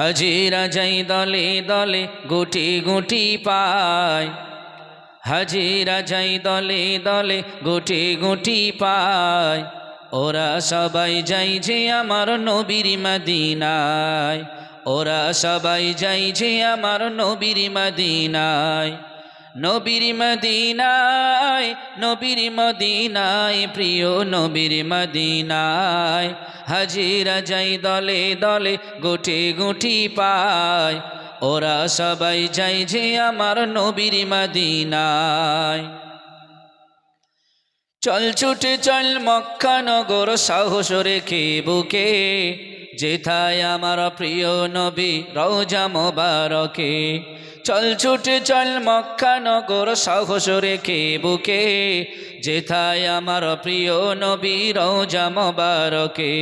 হাজিরা যাই দলে দলে গুটি গুটি পায়। হাজিরা যাই দলে দলে গুটি গুটি পায়। ওরা সবাই যাই যে আমার নবীর মদিনায়। ওরা সবাই যাই যে আমার নবীর মদিনায়। নবীর মদিনায় নবীর মদিনায়, প্রিয় নবীর মদিনায়, হাজিরা যাই দলে দলে গুটি গুটি পায়। ওরা সবাই যাই যে আমার নবীর মদিনায়। চল ছুটে চল মক্কা নগর, সাহস রেখে বুকে, যেথায় আমার প্রিয় নবী রওজা মোবারকে। চল ছুটে চল মক্কা নগর সাহস রেখে বুকে, যেথায় আমার প্রিয় নবী রওজা মোবারকে।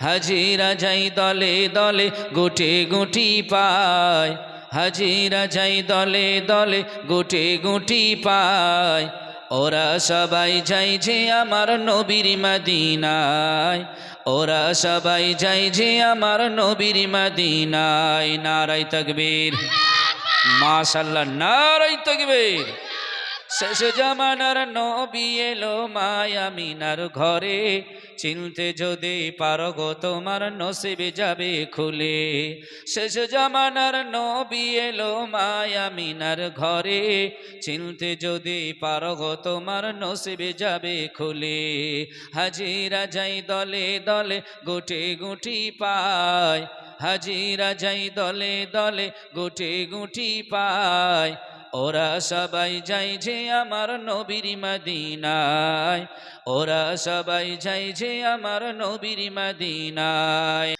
হাজিরা যাই দলে দলে গুটে গুটি পায়, হাজিরা যাই দলে দলে গুটে গুটি পায়। ওরা সবাই যাই যে আমার নবীর মদিনায়, ওরা সবাই যাই যে আমার নবীর মদিনায়। নারাই তকবীর। মাশাল্লাহ নারাই তকবীর। শেষ জামানার নবী এলো মায়ামিনার ঘরে। চিনতে যদি পারো গো, তোমার নসিবে যাবে খুলে। শেষ জামানার নবী এলো মায়ামিনার ঘরে। চিনতে যদি পারো গো, তোমার নসিবে যাবে খুলে। হাজিরা যাই দলে দলে, গুটে গুটি পায়। হাজিরা যাই দলে দলে, গুটি গুটি পায়। ওরা সবাই যাই যে আমার নবীর মদিনায়। ওরা সবাই যাই যে আমার নবীর মদিনায়।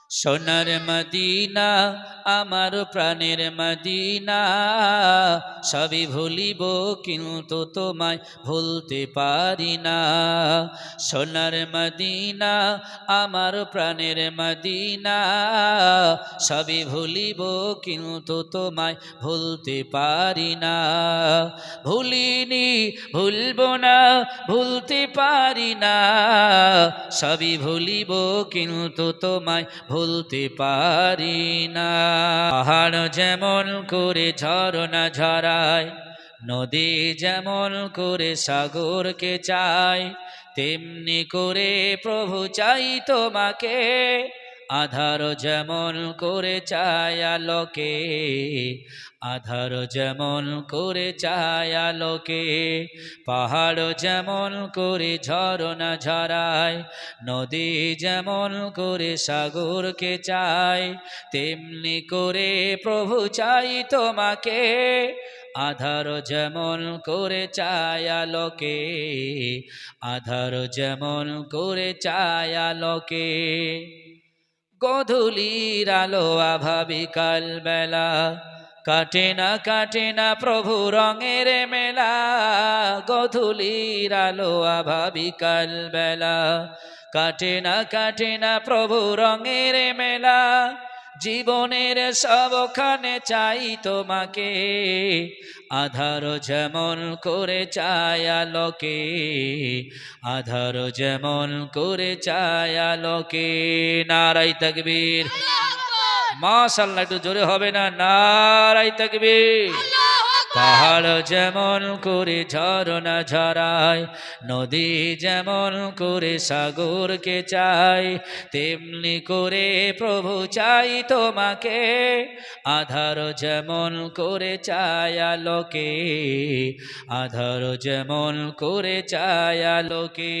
সোনার মদিনা, আমার প্রাণের মদিনা। সবই ভুলিব কিন্তু তোমায় ভুলতে পারি না। সোনার মদিনা, আমার প্রাণের মদিনা। সবই ভুলিব কিন্তু তোমায় ভুলতে পারি না। ভুলিনি, ভুলব না, ভুলতে পারি না। সবই ভুলিব কিন্তু তোমায় ভুলতে পারি না। পাহাড় যেমন করে ঝরনা ঝরায়, নদী যেমন করে সাগরকে চায়, তেমনি করে প্রভু চাই তোমাকে। আধার যেমন করে চায় আলোকে, আধার যেমন করে চায় আলোকে, পাহাড় যেমন করে ঝরনা ঝরায়, নদী যেমন করে সাগরকে চায়, তেমনি করে প্রভু চাই তোমাকে, আধার যেমন করে চায় আলোকে, আধার যেমন করে চায় আলোকে। গধূলির আলো আভাবি কালবেলা। বেলা কাটে না কাটে না প্রভু রঙের মেলা। গধুলির আলো আভাবি কালবেলা। বেলা কাটে না কাটে না প্রভু রঙের মেলা। জীবনের সবখানে চাই তোমাকে। আধার যেমন করে চায় আলোকে আধার যেমন করে চায় আলোকে। নারাই তকবীর। মাশাল্লাহ একটু জোরে হবে না? নারাই তকবীর। পাহাড় যেমন করে ঝরনা ঝরায়, নদী যেমন করে সাগরকে চাই তেমনি করে প্রভু চাই তোমাকে, আধার যেমন করে চায় আলোকে, আধার যেমন করে চায় আলোকে।